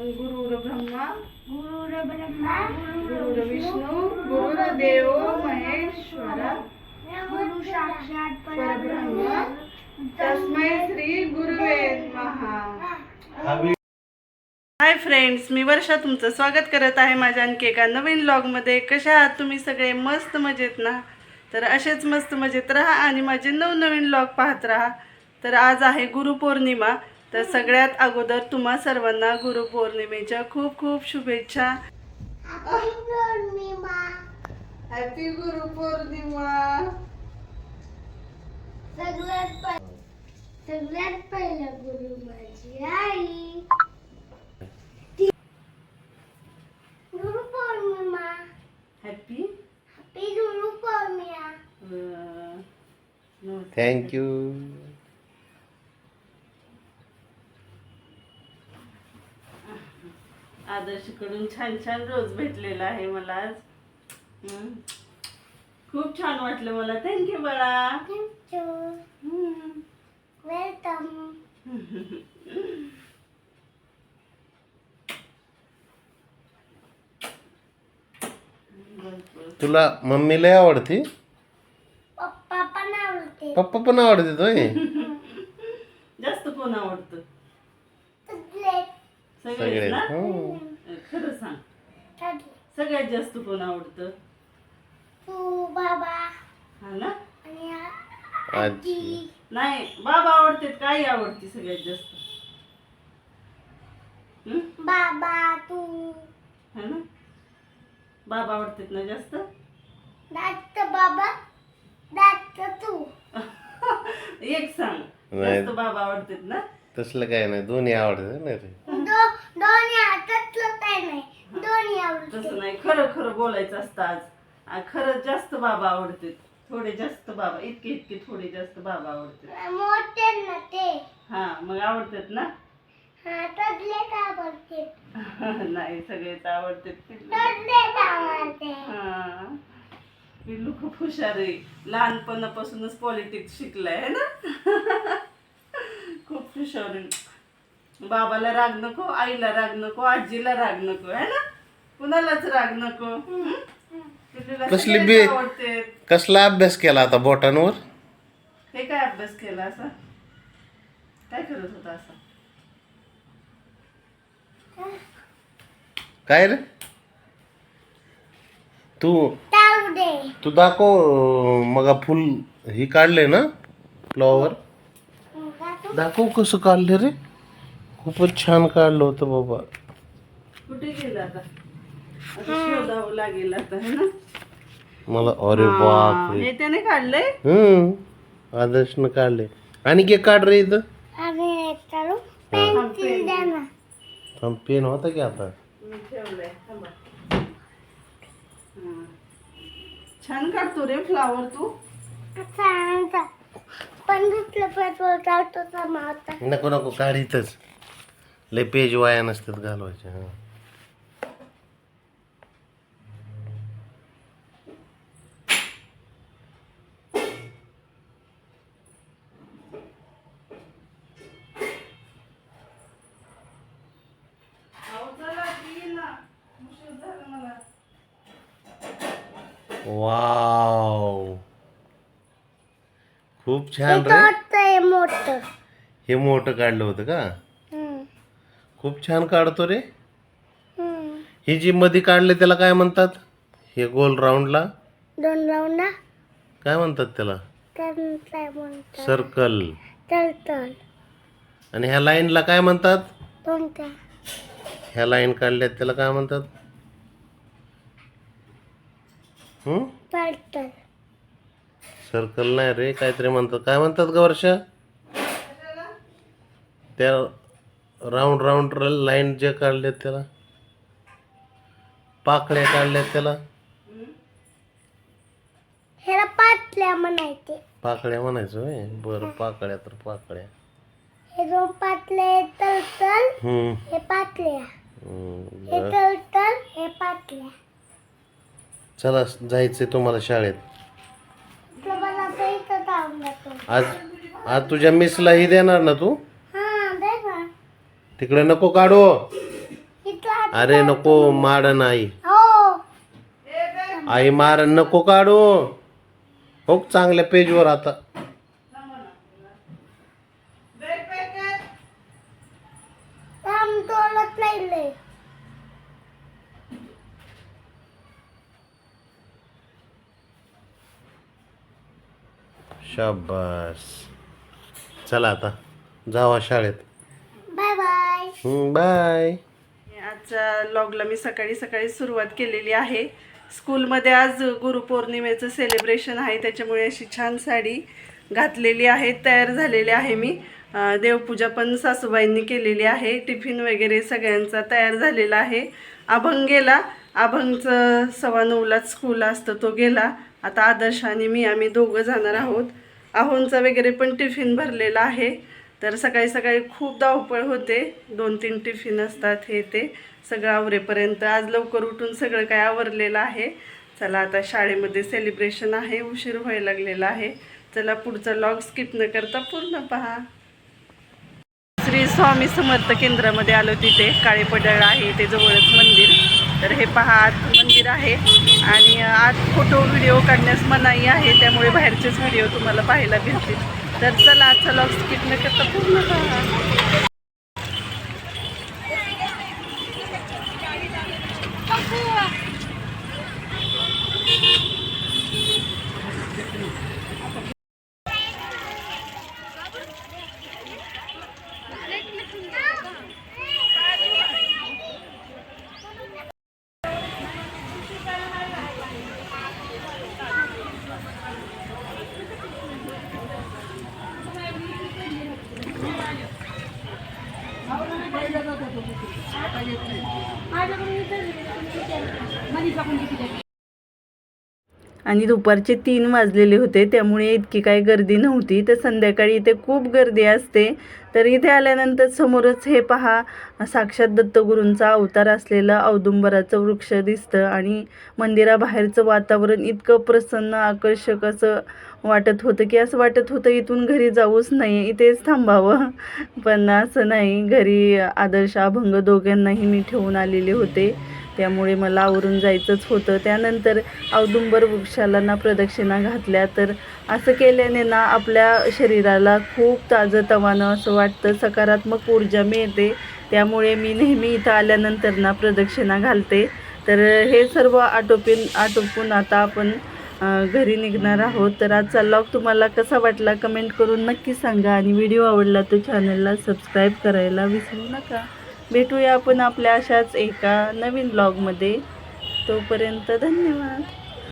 गुरुर ब्रह्मा गुरुर ब्रह्मा गुरुर विष्णू गुरुर्देव महेश्वरा गुरु साक्षात परब्रह्म तस्मै श्री गुरुवे महा हाय फ्रेंड्स मी वर्षा तुमचं स्वागत करत आहे माझ्या आणखी एका नवीन ब्लॉगमध्ये कशा आहात तुम्ही सगळे? मस्त मजेत ना? तर असेच मस्त मजेत राहा आणि माझे नवनवीन ब्लॉग पाहत राहा. तर आज आहे गुरुपौर्णिमा. तर सगळ्यात अगोदर तुम्हा सर्वांना गुरुपौर्णिमेच्या खूप खूप शुभेच्छा. हॅपी गुरुपौर्णिमा. सगळ्यात पहि- सगळ्यात पहिला गुरु माझी आई. Guru Purnima happy happy Guru Purnima thank you आदर्शकडून छान छान रोज भेटलेला आहे मला आज. हम्म. खूप छान वाटलं मला. थँक्यू बाळा. वेलकम. तुला मम्मी लय आवडते? पप्पा पण आवडते. पप्पा पण आवडते तोय? जास्त कोण आवडतं? सगळे ना हो. खरं सांग. सगळ्यात जास्त कोण आवडतं? तू बाबा. हा ना? आणि आजी. आजी. नाही बाबा आवडतात काही आवडते सगळ्यात जास्त? बाबा तू. हा ना? बाबा आवडतात ना जास्त? दात बाबा दात तू. एक सांग नाही. जास्त बाबा आवडतात ना? तसलं काय नाही दोन्ही आवडते ना रे. दोन्ही हातातलं काय नाही. दोन्ही आवडते. तसं नाही. खरं खरं बोलायचं असतं आज. आ, खरंच जास्त बाबा आवडतात थोडे जास्त बाबा. इतके इतके थोडे जास्त बाबा आवडतात मोठे ना ते. हा मग आवडतात ना? हातातले आवडते. नाही सगळेच आवडतात पिल्लू तोडले आवडते. हा. पिल्लू खूप हुशार आहे. लहानपणापासूनच पॉलिटिक्स शिकलाय है ना? खूप हुशार आहे. बाबाला राग नको आईला राग नको आजीला राग नको है ना? कुणालाच राग नको हं? कसली सगळेच बे- आवडते. कसला अभ्यास केला आता बोटांवर? हे काय अभ्यास केला असा? काय करत होता असा? काय रे? तू तू दाखव मग फुल ही काढले ना फ्लॉवर? दाखव कसं काढले रे. खूपच छान काढलं होतं बाबा. कुठे गेला आता? आता शोधावं लागेल आता है ना? मला अरे बाप रे हे त्याने काढलंय? हम्म आदर्शनं काढले आणि के काढ रे इथं. आणि चालू. Pencil pen. द्या ना. थांब पेन होता की आता? मी ठेवलंय थांबा. हा. छान काढतो रे फ्लावर तू. सांगता पण चालतो नको नको काढ इथंच. लय पेज वाया नसतात घालवायचे हा. वाव. खूप छान रे. मोठं. हे मोठं काढलं होतं का. खूप छान काढतो रे. ही जी मध्ये काढले त्याला काय म्हणतात? हे गोल राऊंडला. दोन राऊंड काय म्हणतात त्याला? सर्कल. आणि ह्या लाईनला काय म्हणतात? कोणत्या? ह्या लाईन काढल्यात त्याला काय म्हणतात? सर्कल नाही रे काहीतरी म्हणतात. काय म्हणतात ग वर्षा? त्या राऊंड राऊंड लाईन जे काढल्यात त्याला. पाकळ्या काढल्यात त्याला. ह्याला पाटल्या म्हणायचे. पाकळ्या म्हणायचं होय? बरं पाकळ्या तर पाकळ्या. हे दोन पाटले तल हम्म. हे पाटल्या हम्म, हे बरं. तल तल हे पाटल्या चला जायचंय तुम्हाला शाळेत. तर इथं जाऊन जातो आज आज तुझ्या मिसला ही देणार ना तू? तिकडे नको काढू. अरे नको मारन आई हो. आई मारन नको काढू. हो चांगल्या पेजवर आता. नाही शाबास. चला आता. जावा शाळेत. बाय आजच्या लॉगला मी सकाळी सकाळी सुरुवात केलेली आहे. स्कूलमध्ये आज गुरुपौर्णिमेचं सेलिब्रेशन आहे त्याच्यामुळे अशी छान साडी घातलेली आहे तयार झालेली आहे मी. देवपूजा पण सासूबाईंनी केलेली आहे टिफिन वगैरे सगळ्यांचा तयार झालेला आहे. अभंग गेला. अभंगचं सव्वा नऊलाच स्कूल असतं तो गेला. आता आदर्श आणि मी आम्ही दोघं जाणार आहोत. आहोंचा वगैरे पण टिफिन भरलेला आहे. तर सकाळी सकाळी खूप धावपळ होते. दोन तीन टिफिन असतात हे ते. सगळं आवरेपर्यंत. आज लवकर उठून सगळं काय आवरलेलं आहे. चला आता शाळेमध्ये सेलिब्रेशन आहे. उशीर व्हायला लागलेला आहे. चला पुढचा लॉग स्किप न करता पूर्ण पहा. श्री स्वामी समर्थ केंद्रामध्ये आलो तिथे. काळे पडळ आहे ते जवळच मंदिर. तर हे पहा आत मंदिर आहे. आणि आत फोटो व्हिडिओ काढण्यास मनाई आहे. त्यामुळे बाहेरचेच व्हिडिओ तुम्हाला पाहायला भेटतील. तर चला आजचा लॉग स्किप न करता पूर्ण पहा आणि दुपारचे तीन वाजलेले होते त्यामुळे इतकी काही गर्दी नव्हती. तर संध्याकाळी इथे खूप गर्दी असते. तर इथे आल्यानंतर समोरच हे पहा साक्षात दत्तगुरूंचा अवतार असलेलं औदुंबराचं वृक्ष दिसतं आणि मंदिराबाहेरचं वातावरण इतकं प्रसन्न आकर्षक असं वाटत होतं की असं वाटत होतं इथून घरी जाऊच नाही इथेच थांबावं. पण असं नाही. घरी आदर्श अभंग दोघांनाही मी ठेवून आलेले होते. त्यामुळे मला आवरून जायचंच होतं. त्यानंतर औदुंबर वृक्षाला ना प्रदक्षिणा घातल्या. तर असं केल्याने ना आपल्या शरीराला खूप ताजंतवानं असं वाटतं सकारात्मक ऊर्जा मिळते. त्यामुळे मी नेहमी इथं आल्यानंतर ना प्रदक्षिणा घालते. तर हे सर्व आटोपून आटोपून आता आपण घरी निघणार आहोत. तर आजचा लॉग तुम्हाला कसा वाटला? कमेंट करून नक्की सांगा. आणि व्हिडिओ आवडला तर चॅनलला सबस्क्राईब करायला विसरू नका. भेटूया आपण आपल्या अशाच एका नवीन ब्लॉगमध्ये तोपर्यंत धन्यवाद.